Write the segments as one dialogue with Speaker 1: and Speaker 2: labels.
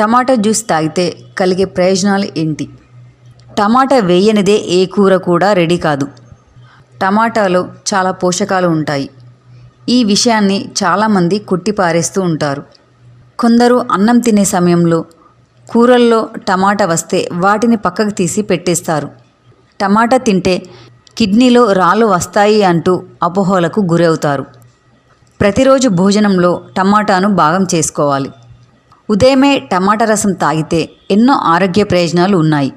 Speaker 1: టమాటా juice తాగితే కలిగే ప్రయోజనాలు ఏంటి? టమాటా వేయనిదే ఏ కూర కూడా రెడీ కాదు. టమాటాలో చాలా పోషకాలు ఉంటాయి. ఈ విషయాన్ని చాలామంది కొట్టిపారేస్తూ ఉంటారు. కొందరు అన్నం తినే సమయంలో కూరల్లో టమాటా వస్తే వాటిని పక్కకు తీసి పెట్టేస్తారు. టమాటా తింటే కిడ్నీలో రాళ్ళు వస్తాయి అంటూ అపోహలకు గురవుతారు. ప్రతిరోజు భోజనంలో టమాటాను భాగం చేసుకోవాలి. ఉదయమే టమాటా రసం తాగితే ఎన్నో ఆరోగ్య ప్రయోజనాలు ఉన్నాయి.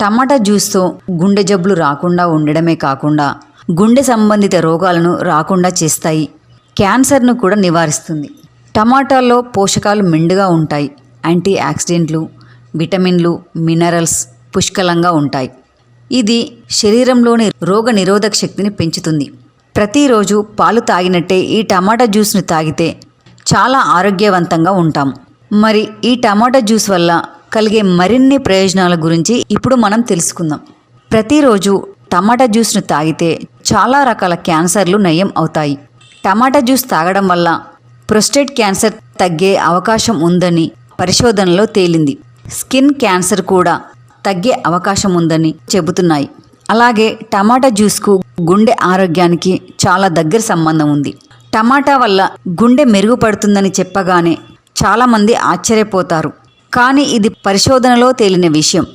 Speaker 1: టమాటా జ్యూస్తో గుండె జబ్బులు రాకుండా ఉండడమే కాకుండా గుండె సంబంధిత రోగాలను రాకుండా చేస్తాయి. క్యాన్సర్ను కూడా నివారిస్తుంది. టమాటాల్లో పోషకాలు మెండుగా ఉంటాయి. యాంటీ ఆక్సిడెంట్లు విటమిన్లు మినరల్స్ పుష్కలంగా ఉంటాయి. ఇది శరీరంలోని రోగ నిరోధక శక్తిని పెంచుతుంది. ప్రతిరోజు పాలు తాగినట్టే ఈ టమాటా జ్యూస్ను తాగితే చాలా ఆరోగ్యవంతంగా ఉంటాం. మరి ఈ టమాటా జ్యూస్ వల్ల కలిగే మరిన్ని ప్రయోజనాల గురించి ఇప్పుడు మనం తెలుసుకుందాం. ప్రతిరోజు టమాటా జ్యూస్ను తాగితే చాలా రకాల క్యాన్సర్లు నయం అవుతాయి. టమాటా జ్యూస్ తాగడం వల్ల ప్రొస్టేట్ క్యాన్సర్ తగ్గే అవకాశం ఉందని పరిశోధనలో తేలింది. స్కిన్ క్యాన్సర్ కూడా తగ్గే అవకాశం ఉందని చెబుతున్నాయి. అలాగే టమాటా జ్యూస్కు గుండె ఆరోగ్యానికి చాలా దగ్గర సంబంధం ఉంది. టమాటా వల్ల గుండె మెరుగుపడుతుందని చెప్పగానే చాలామంది ఆశ్చర్యపోతారు. కానీ ఇది పరిశోధనలో తేలిన విషయం.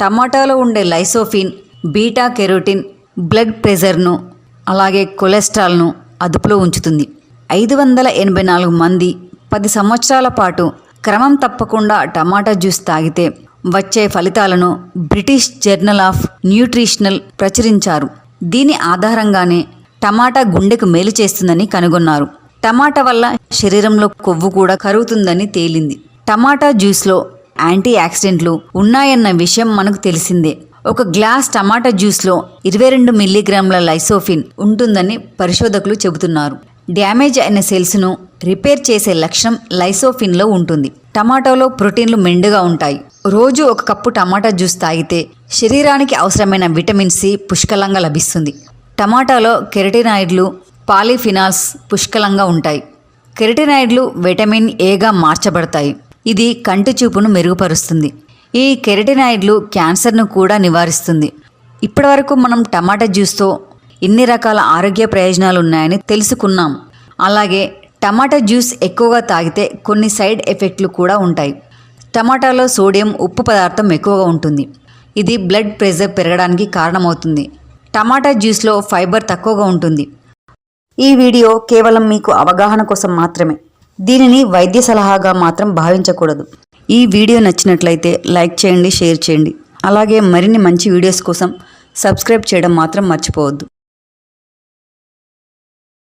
Speaker 1: టమాటాలో ఉండే లైసోఫిన్ బీటా కెరోటిన్ బ్లడ్ ప్రెషర్ను అలాగే కొలెస్ట్రాల్ను అదుపులో ఉంచుతుంది. ఐదు వందల ఎనభై నాలుగు మంది పది సంవత్సరాల పాటు క్రమం తప్పకుండా టమాటా జ్యూస్ తాగితే వచ్చే ఫలితాలను బ్రిటిష్ జర్నల్ ఆఫ్ న్యూట్రిషనల్ ప్రచురించారు. దీని ఆధారంగానే టమాటా గుండెకు మేలు చేస్తుందని కనుగొన్నారు. టమాటా వల్ల శరీరంలో కొవ్వు కూడా కరుగుతుందని తేలింది. టమాటా జ్యూస్లో యాంటీ ఆక్సిడెంట్లు ఉన్నాయన్న విషయం మనకు తెలిసిందే. ఒక గ్లాస్ టమాటా జ్యూస్లో ఇరవై రెండు మిల్లీగ్రాముల లైసోఫిన్ ఉంటుందని పరిశోధకులు చెబుతున్నారు. డ్యామేజ్ అయిన సెల్స్ను రిపేర్ చేసే లక్షణం లైసోఫిన్లో ఉంటుంది. టమాటాలో ప్రోటీన్లు మెండుగా ఉంటాయి. రోజు ఒక కప్పు టమాటా జ్యూస్ తాగితే శరీరానికి అవసరమైన విటమిన్ సి పుష్కలంగా లభిస్తుంది. టమాటాలో కెరటినాయిడ్లు పాలిఫినాల్స్ పుష్కలంగా ఉంటాయి. కెరటినాయిడ్లు విటమిన్ ఏగా మార్చబడతాయి. ఇది కంటి చూపును మెరుగుపరుస్తుంది. ఈ కెరటినాయిడ్లు క్యాన్సర్ను కూడా నివారిస్తుంది. ఇప్పటివరకు మనం టమాటా జ్యూస్తో ఇన్ని రకాల ఆరోగ్య ప్రయోజనాలు ఉన్నాయని తెలుసుకున్నాం. అలాగే టమాటా జ్యూస్ ఎక్కువగా తాగితే కొన్ని సైడ్ ఎఫెక్ట్లు కూడా ఉంటాయి. టమాటాలో సోడియం ఉప్పు పదార్థం ఎక్కువగా ఉంటుంది. ఇది బ్లడ్ ప్రెషర్ పెరగడానికి కారణమవుతుంది. టమాటా జ్యూస్లో ఫైబర్ తక్కువగా ఉంటుంది. ఈ వీడియో కేవలం మీకు అవగాహన కోసం మాత్రమే. దీనిని వైద్య సలహాగా మాత్రం భావించకూడదు. ఈ వీడియో నచ్చినట్లయితే లైక్ చేయండి షేర్ చేయండి. అలాగే మరిన్ని మంచి వీడియోస్ కోసం సబ్స్క్రైబ్ చేయడం మాత్రం మర్చిపోవద్దు.